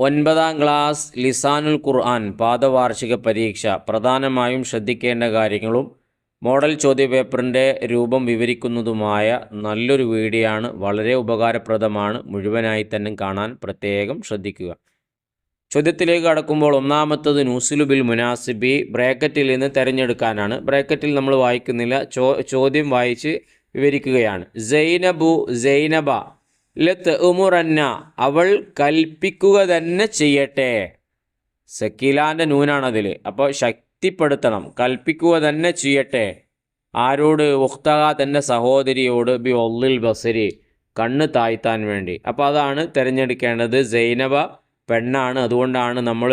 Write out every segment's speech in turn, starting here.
ഒൻപതാം ക്ലാസ് ലിസാനുൽ ഖുർആൻ പാദവാർഷിക പരീക്ഷ. പ്രധാനമായും ശ്രദ്ധിക്കേണ്ട കാര്യങ്ങളും മോഡൽ ചോദ്യപേപ്പറിന്റെ രൂപം വിവരിക്കുന്നതുമായ നല്ലൊരു വീഡിയോ ആണ് വളരെ ഉപകാരപ്രദമാണ്. മുഴുവനായി തന്നെ കാണാൻ പ്രത്യേകം ശ്രദ്ധിക്കുക. ചോദ്യത്തിലേക്ക് കടക്കുമ്പോൾ ഒന്നാമത്തത് നൂസിലുബിൽ മുനാസിബി ബ്രാക്കറ്റിൽ നിന്ന് തിരഞ്ഞെടുക്കാനാണ്. ബ്രാക്കറ്റിൽ നമ്മൾ വായിക്കുന്നില്ല. ചോദ്യം വായിച്ച് വിവരിക്കുകയാണ്. സൈനബു സൈനബ ലത്ത് ഉമുറന്ന അവൾ കൽപ്പിക്കുക തന്നെ ചെയ്യട്ടെ. സക്കീലാന്റെ നൂനാണതിൽ അപ്പോൾ ശക്തിപ്പെടുത്തണം. കൽപ്പിക്കുക തന്നെ ചെയ്യട്ടെ. ആരോട്? ഉഖ്തക തന്റെ സഹോദരിയോട് ബി ഒള്ളിൽ ബസരി കണ്ണ് താഴ്ത്താൻ വേണ്ടി. അപ്പോൾ അതാണ് തിരഞ്ഞെടുക്കേണ്ടത്. സൈനബ പെണ്ണാണ്. അതുകൊണ്ടാണ് നമ്മൾ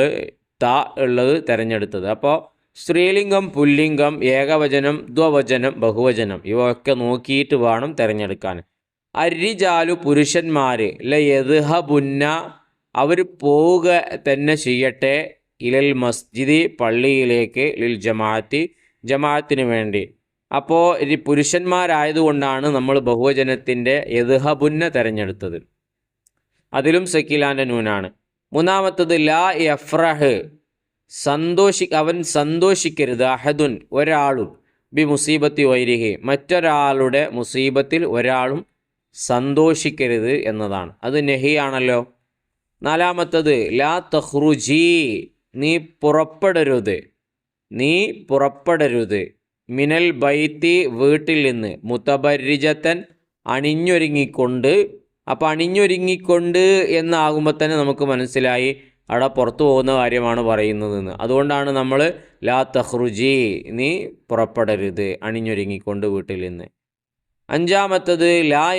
ത ഉള്ളത് തിരഞ്ഞെടുത്തത്. അപ്പോൾ സ്ത്രീലിംഗം പുല്ലിംഗം ഏകവചനം ദ്വവചനം ബഹുവചനം ഇവയൊക്കെ നോക്കിയിട്ട് വേണം തിരഞ്ഞെടുക്കാൻ. അരിജാലു പുരുഷന്മാർ ലയദ്ഹബുന്ന അവർ പോവുക തന്നെ ചെയ്യട്ടെ. ഇലൽ മസ്ജിദി പള്ളിയിലേക്ക് ലിൽ ജമാഅത്തി ജമാഅത്തിന് വേണ്ടി. അപ്പോൾ ഈ പുരുഷന്മാരായതുകൊണ്ടാണ് നമ്മൾ ബഹുവചനത്തിന്റെ യദ്ഹബുന്ന തിരഞ്ഞെടുത്തത്. അതിലും സക്കീലാന്റെ നൂനാണ്. മൂന്നാമത്തത് ലാ യഫ്രഹ്. സന്തോഷി അവൻ സന്തോഷിക്കരുത് അഹദുൻ ഒരാളും. ബി മുസീബത്തി വൈരിഹി. മറ്റൊരാളുടെ മുസീബത്തിൽ ഒരാളും സന്തോഷിക്കരുത് എന്നതാണ്. അത് നെഹിയാണല്ലോ. നാലാമത്തത് ലാ തഹ്റുജി നീ പുറപ്പെടരുത്. നീ പുറപ്പെടരുത്. മിനൽ ബൈത്തി വീട്ടിൽ നിന്ന്. മുത്തബരിജത്തൻ അണിഞ്ഞൊരുങ്ങിക്കൊണ്ട് അപ്പോൾ അണിഞ്ഞൊരുങ്ങിക്കൊണ്ട് എന്നാകുമ്പോൾ തന്നെ നമുക്ക് മനസ്സിലായി അവിടെ പുറത്തു പോകുന്ന കാര്യമാണ് പറയുന്നതെന്ന്. അതുകൊണ്ടാണ് നമ്മൾ ലാ തഹ്റുജി നീ പുറപ്പെടരുത് അണിഞ്ഞൊരുങ്ങിക്കൊണ്ട് വീട്ടിൽ നിന്ന്. അഞ്ചാമത്തത് ലാ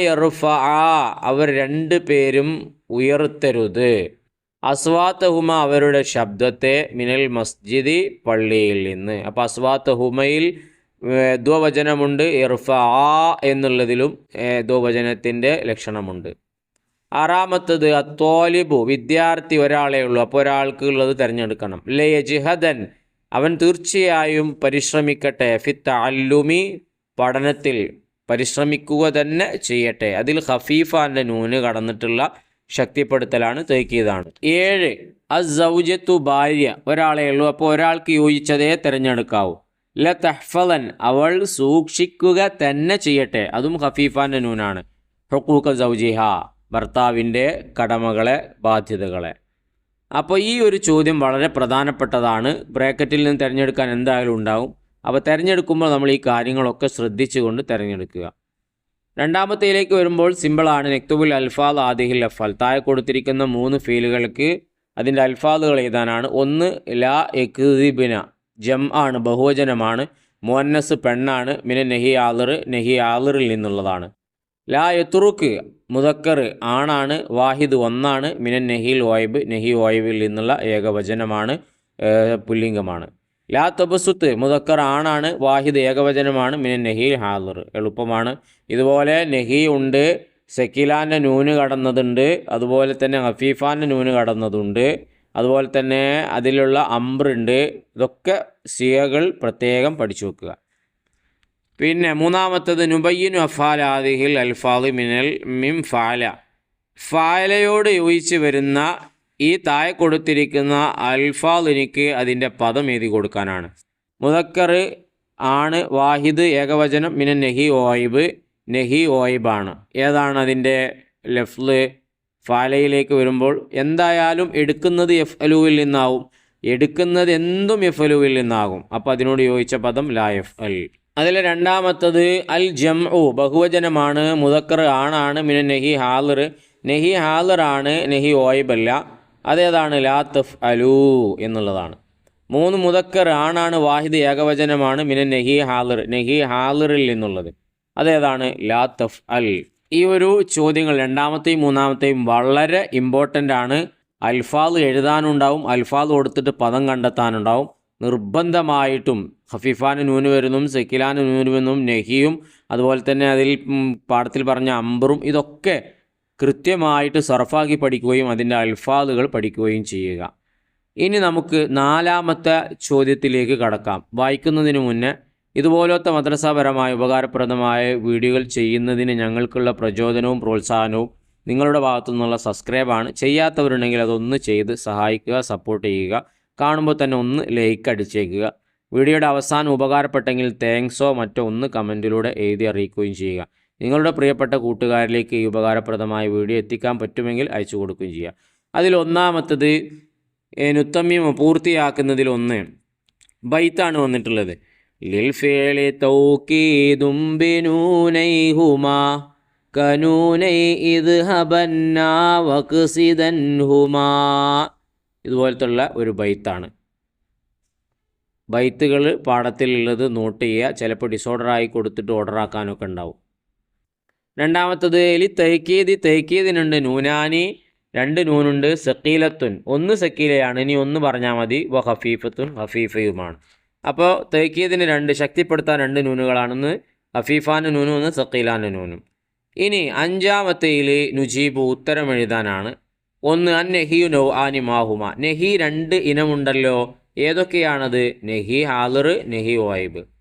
ആ അവർ രണ്ട് പേരും ഉയർത്തരുത്. അസ്വാത്തഹുമ അവരുടെ ശബ്ദത്തെ മിനൽ മസ്ജിദി പള്ളിയിൽ നിന്ന്. അപ്പോൾ അസ്വാത്തഹുമയിൽ ദ്വവചനമുണ്ട് ഇർഫ ആ എന്നുള്ളതിലും ദ്വവചനത്തിന്റെ ലക്ഷണമുണ്ട്. ആറാമത്തത് അത്തോലിബു വിദ്യാർത്ഥി ഒരാളെ ഉള്ളൂ. അപ്പോൾ ഒരാൾക്ക് ഉള്ളത് തിരഞ്ഞെടുക്കണം. ലയജിഹദൻ അവൻ തീർച്ചയായും പരിശ്രമിക്കട്ടെ. ഫിത്ത് അല്ലുമി പഠനത്തിൽ. പരിശ്രമിക്കുക തന്നെ ചെയ്യട്ടെ. അതിൽ ഹഫീഫാന്റെ നൂന് കടന്നിട്ടുള്ള ശക്തിപ്പെടുത്തലാണ് തേക്കിയതാണ്. ഏഴ് അസൗജത്തു ഭാര്യ. ഒരാളേ ഉള്ളൂ. അപ്പോൾ ഒരാൾക്ക് യോജിച്ചതേ തിരഞ്ഞെടുക്കാവൂ. ല തഹ്ഫലൻ അവൾ സൂക്ഷിക്കുക തന്നെ ചെയ്യട്ടെ. അതും ഹഫീഫാന്റെ നൂനാണ് ഹുക്കൂക്ക സൗജിഹ ഭർത്താവിന്റെ കടമകളെ ബാധ്യതകളെ. അപ്പോൾ ഈ ഒരു ചോദ്യം വളരെ പ്രധാനപ്പെട്ടതാണ്. ബ്രാക്കറ്റിൽ നിന്ന് തിരഞ്ഞെടുക്കാൻ എന്തായാലും ഉണ്ടാവും. അപ്പോൾ തിരഞ്ഞെടുക്കുമ്പോൾ നമ്മൾ ഈ കാര്യങ്ങളൊക്കെ ശ്രദ്ധിച്ചുകൊണ്ട് തിരഞ്ഞെടുക്കുക. രണ്ടാമത്തേലേക്ക് വരുമ്പോൾ സിമ്പിളാണ് നെക്തുബുൽ അൽഫാദ് ആദിഹിൽ അഫാൽ താഴെ കൊടുത്തിരിക്കുന്ന മൂന്ന് ഫീലുകൾക്ക് അതിന്റെ അൽഫാദുകൾ എഴുതാനാണ്. ഒന്ന് ലാ എക്ബിന ജം ആണ് ബഹുവചനമാണ്. മുന്നസ് പെണ്ണാണ് മിന നെഹി ആലിർ നെഹി ആലിറിൽ നിന്നുള്ളതാണ്. ലാ എത്തുറുക്ക് മുതക്കർ ആണാണ് വാഹിദ് ഒന്നാണ് മിന നെഹിൽ വായ്ബ് നെഹി വായ്ബിൽ നിന്നുള്ള ഏകവചനമാണ് പുല്ലിംഗമാണ്. ലാ തബസുത്ത് മുതക്കർ ആണാണ് വാഹിദ് ഏകവചനമാണ് മിന നെഹി ഹാദർ. എളുപ്പമാണ്. ഇതുപോലെ നെഹി ഉണ്ട് സെക്കിലാന്റെ നൂന് കടന്നതുണ്ട് അതുപോലെ തന്നെ ഹഫീഫാന്റെ നൂന് കടന്നതുണ്ട് അതുപോലെ തന്നെ അതിലുള്ള അമ്രുണ്ട് ഇതൊക്കെ സിയകൾ പ്രത്യേകം പഠിച്ചു വെക്കുക. പിന്നെ മൂന്നാമത്തത് നുബയ്യനു അഫാൽ ആദിഹിൽ അൽഫാദ് മിനൽ മിം ഫാല. ഫാലയോട് യോജിച്ച് വരുന്ന ഈ താഴെ കൊടുത്തിരിക്കുന്ന അൽഫാദ് എനിക്ക് അതിന്റെ പദം എഴുതി കൊടുക്കാനാണ്. മുതക്കർ ആണ് വാഹിദ് ഏകവചനം പിന്നെ നെഹി ഓയിബ് നെഹി ഓയിബാണ്. ഏതാണ് അതിന്റെ ലഫ്ല് ഫാലയിലേക്ക് വരുമ്പോൾ എന്തായാലും എടുക്കുന്നത് എഫ് അലുവിൽ നിന്നാവും. എടുക്കുന്നത് എന്തും എഫ് അലുവിൽ നിന്നാകും. അപ്പോൾ അതിനോട് യോജിച്ച പദം ലാ എഫ് അൽ അതിലെ രണ്ടാമത്തത് അൽ ജം ഉ ബഹുവചനമാണ്. മുതക്കർ ആണാണ് പിന്നെ നെഹി ഹാലർ നെഹി ഹാലറാണ് നെഹി ഓയിബല്ല. അതേതാണ് ലാ തഫ് അലു എന്നുള്ളതാണ്. മൂന്ന് മുതക്കർ ആണാണ് വാഹിദ് ഏകവചനമാണ്. മിന നെഹി ഹാലിർ നെഹി ഹാലിറിൽ നിന്നുള്ളത്. അതേതാണ് ലാ തഫ് അൽ ഈ ഒരു ചോദ്യങ്ങൾ രണ്ടാമത്തെയും മൂന്നാമത്തെയും വളരെ ഇമ്പോർട്ടന്റ് ആണ്. അൽഫാദ് എഴുതാനുണ്ടാവും. അൽഫാദ് കൊടുത്തിട്ട് പദം കണ്ടെത്താനുണ്ടാവും. നിർബന്ധമായിട്ടും ഹഫീഫാന് നൂന് വരുന്നതും സെക്കിലാന് നൂന് വരുന്നതും നെഹിയും അതുപോലെ തന്നെ അതിൽ പാഠത്തിൽ പറഞ്ഞ അമ്പറും ഇതൊക്കെ കൃത്യമായിട്ട് സർഫാക്കി പഠിക്കുകയും അതിന്റെ അൽഫാദുകൾ പഠിക്കുകയും ചെയ്യുക. ഇനി നമുക്ക് നാലാമത്തെ ചോദ്യത്തിലേക്ക് കടക്കാം. വായിക്കുന്നതിന് മുന്നേ ഇതുപോലത്തെ മദ്രസാപരമായ ഉപകാരപ്രദമായ വീഡിയോകൾ ചെയ്യുന്നതിന് ഞങ്ങൾക്കുള്ള പ്രചോദനവും പ്രോത്സാഹനവും നിങ്ങളുടെ ഭാഗത്തു നിന്നുള്ള സബ്സ്ക്രൈബാണ്. ചെയ്യാത്തവരുണ്ടെങ്കിൽ അതൊന്ന് ചെയ്ത് സഹായിക്കുക സപ്പോർട്ട് ചെയ്യുക. കാണുമ്പോൾ തന്നെ ഒന്ന് ലൈക്ക് അടിച്ചേക്കുക. വീഡിയോയുടെ അവസാനം ഉപകാരപ്പെട്ടെങ്കിൽ താങ്ക്സോ മറ്റോ ഒന്ന് കമന്റിലൂടെ എഴുതി അറിയിക്കുകയും ചെയ്യുക. നിങ്ങളുടെ പ്രിയപ്പെട്ട കൂട്ടുകാരിലേക്ക് ഈ ഉപകാരപ്രദമായ വീഡിയോ എത്തിക്കാൻ പറ്റുമെങ്കിൽ അയച്ചു കൊടുക്കുകയും ചെയ്യുക അതിലൊന്നാമത്തത് നുത്തമ്യം പൂർത്തിയാക്കുന്നതിൽ ഒന്ന് ബൈത്താണ് വന്നിട്ടുള്ളത്. ലിൽ ഫേളി തൗക്കീദും ബിനൂനൈഹുമാ കനൂനൈ ഇതുപോലത്തുള്ള ഒരു ബൈത്താണ്. ബൈത്തുകൾ പാഠത്തിലുള്ളത് നോട്ട് ചെയ്യുക. ചിലപ്പോൾ ഡിസോർഡറായി കൊടുത്തിട്ട് ഓർഡറാക്കാനൊക്കെ ഉണ്ടാവും. രണ്ടാമത്തത് എലി തൈക്കീതി തൈക്കീതിനുണ്ട് നൂനാനി രണ്ട് നൂനുണ്ട് സക്കീലത്തുൻ ഒന്ന് സക്കീലയാണ് ഇനി ഒന്ന് പറഞ്ഞാൽ മതി. വ ഹഫീഫത്തുൻ ഹഫീഫയുമാണ് അപ്പോൾ തൈക്കീതിന് രണ്ട് ശക്തിപ്പെടുത്താൻ രണ്ട് നൂനുകളാണെന്ന്. ഹഫീഫാന്റെ നൂനും ഒന്ന് സക്കീലാന്റെ നൂനും. ഇനി അഞ്ചാമത്തേയിൽ നുജീബ് ഉത്തരം എഴുതാനാണ്. ഒന്ന് അൻ നെഹിയു നൗ ആനി മാഹുമ. നെഹി രണ്ട് ഇനമുണ്ടല്ലോ. ഏതൊക്കെയാണത്? നെഹി ഹാലിർ നെഹി ഓയിബ്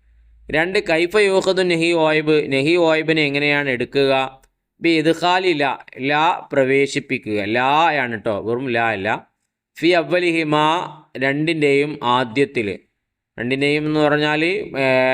രണ്ട് കൈഫ യൂഹദു നെഹി ഓയിബ് നെഹി ഓയിബിനെ എങ്ങനെയാണ് എടുക്കുക? ബി ഇദ്ഖാലി ല ലാ പ്രവേശിപ്പിക്കുക. ലാ ആണ് കേട്ടോ വെറും ലാ അല്ല. ഫി അവലിഹിമ രണ്ടിന്റെയും ആദ്യത്തിൽ. രണ്ടിന്റെയും എന്ന് പറഞ്ഞാൽ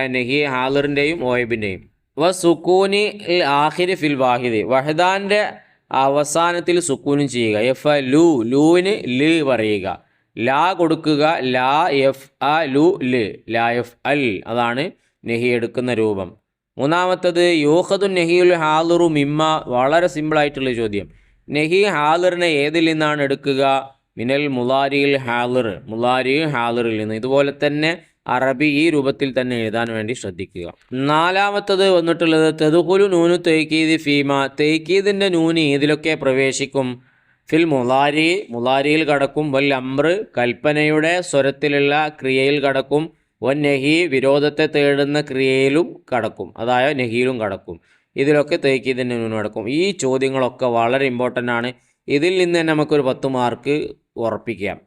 നെഹി ഹാലറിന്റെയും ഓയിബിന്റെയും വ സുക്കൂനി ആഹിർ ഫിൽ വാഹിദ്. വഹദാന്റെ അവസാനത്തിൽ സുക്കൂനും ചെയ്യുക. എഫ് ലു ലൂവിന് ൽ പറയുക. ലാ കൊടുക്കുക. ലാ എഫ് അ ലു ൽ. ലാ എഫ് അൽ. അതാണ് നെഹി എടുക്കുന്ന രൂപം. മൂന്നാമത്തത് യൂഹദു നെഹിയുൽ ഹാലുറു മിമ്മ. വളരെ സിമ്പിളായിട്ടുള്ള ചോദ്യം. നെഹി ഹാലിറിനെ ഏതിൽ നിന്നാണ് എടുക്കുക? മിനൽ മുലാരിയിൽ ഹാലിർ മുലാരി ഹാലിറിൽ നിന്ന്. ഇതുപോലെ തന്നെ അറബി ഈ രൂപത്തിൽ തന്നെ എഴുതാൻ വേണ്ടി ശ്രദ്ധിക്കുക. നാലാമത്തത് വന്നിട്ടുള്ളത് തെതുകുലു നൂനു തേക്കീദ് ഫീമ. തേക്കീദിന്റെ നൂന് ഏതിലൊക്കെ പ്രവേശിക്കും? ഫിൽ മുലാരി. മുലാരിയിൽ കടക്കും. വൽ അമ്ര. കൽപ്പനയുടെ സ്വരത്തിലുള്ള ക്രിയയിൽ കടക്കും. വൻ നെഹി വിരോധത്തെ തേടുന്ന ക്രിയയിലും കടക്കും. അതായത് നെഹിയിലും കടക്കും. ഇതിലൊക്കെ തേക്കീദിന്റെ നൂന് കടക്കും ഈ ചോദ്യങ്ങളൊക്കെ വളരെ ഇമ്പോർട്ടന്റ് ആണ്. ഇതിൽ നിന്ന് തന്നെ നമുക്കൊരു പത്ത് മാർക്ക് ഉറപ്പിക്കാം.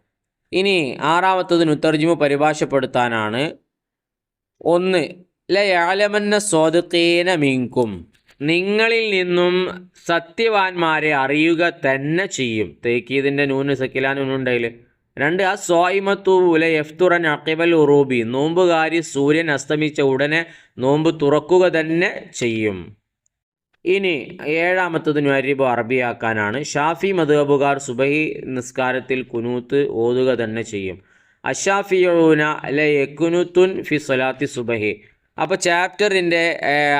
ഇനി ആറാമത്തതിന് ഉത്തർജിമ പരിഭാഷപ്പെടുത്താനാണ്. ഒന്ന് ലയാലമന്ന സ്വാദുക്കീന മിങ്കും. നിങ്ങളിൽ നിന്നും സത്യവാന്മാരെ അറിയുക തന്നെ ചെയ്യും. തേക്കീതിന്റെ നൂന് സക്കിലാനുണ്ടായിൽ രണ്ട് ആ സ്വായിമത്തൂല എഫ്തുറൻ അക്കിബൽ ഉറൂബി. നോമ്പുകാരി സൂര്യൻ അസ്തമിച്ച ഉടനെ നോമ്പ് തുറക്കുക തന്നെ ചെയ്യും. ഇനി ഏഴാമത്തതിന് അരിബ് അറബിയാക്കാനാണ്. ഷാഫി മധുബുകാർ സുബഹി നിസ്കാരത്തിൽ കുനൂത്ത് ഓതുക തന്നെ ചെയ്യും. അഷാഫിയൂന അല്ലെ യക്കുനുത്തുൻ ഫി സലാത്തി സുബഹി. അപ്പോൾ ചാപ്റ്ററിന്റെ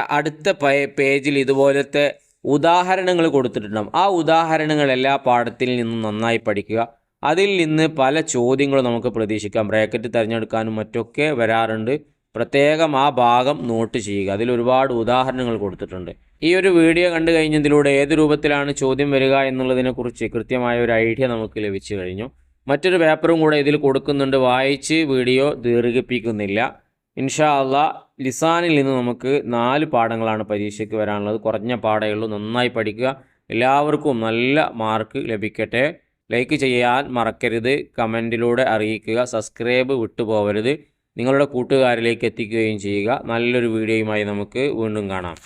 അടുത്ത പേജിൽ ഇതുപോലത്തെ ഉദാഹരണങ്ങൾ കൊടുത്തിട്ടുണ്ടാകും ആ ഉദാഹരണങ്ങൾ എല്ലാ പാഠത്തിൽ നിന്നും നന്നായി പഠിക്കുക. അതിൽ നിന്ന് പല ചോദ്യങ്ങളും നമുക്ക് പ്രതീക്ഷിക്കാം. ബ്രാക്കറ്റ് തിരഞ്ഞെടുക്കാനും മറ്റൊക്കെ വരാറുണ്ട്. പ്രത്യേകം ആ ഭാഗം നോട്ട് ചെയ്യുക. അതിൽ ഒരുപാട് ഉദാഹരണങ്ങൾ കൊടുത്തിട്ടുണ്ട്. ഈ ഒരു വീഡിയോ കണ്ടു കഴിഞ്ഞതിലൂടെ ഏത് രൂപത്തിലാണ് ചോദ്യം വരിക എന്നുള്ളതിനെക്കുറിച്ച് കൃത്യമായ ഒരു ഐഡിയ നമുക്ക് ലഭിച്ചു കഴിഞ്ഞു. മറ്റൊരു പേപ്പറും കൂടെ ഇതിൽ കൊടുക്കുന്നുണ്ട്. വായിച്ച് വീഡിയോ ദീർഘിപ്പിക്കുന്നില്ല. ഇൻഷാ അല്ല ലിസാനിൽ നിന്ന് നമുക്ക് നാല് പാഠങ്ങളാണ് പരീക്ഷയ്ക്ക് വരാനുള്ളത്. കുറഞ്ഞ പാടേ ഉള്ളൂ. നന്നായി പഠിക്കുക. എല്ലാവർക്കും നല്ല മാർക്ക് ലഭിക്കട്ടെ. ലൈക്ക് ചെയ്യാൻ മറക്കരുത്. കമന്റിലൂടെ അറിയിക്കുക. സബ്സ്ക്രൈബ് വിട്ടുപോകരുത് നിങ്ങളുടെ കൂട്ടുകാരിലേക്ക് എത്തിക്കുകയും ചെയ്യുക. നല്ലൊരു വീഡിയോയുമായി നമുക്ക് വീണ്ടും കാണാം.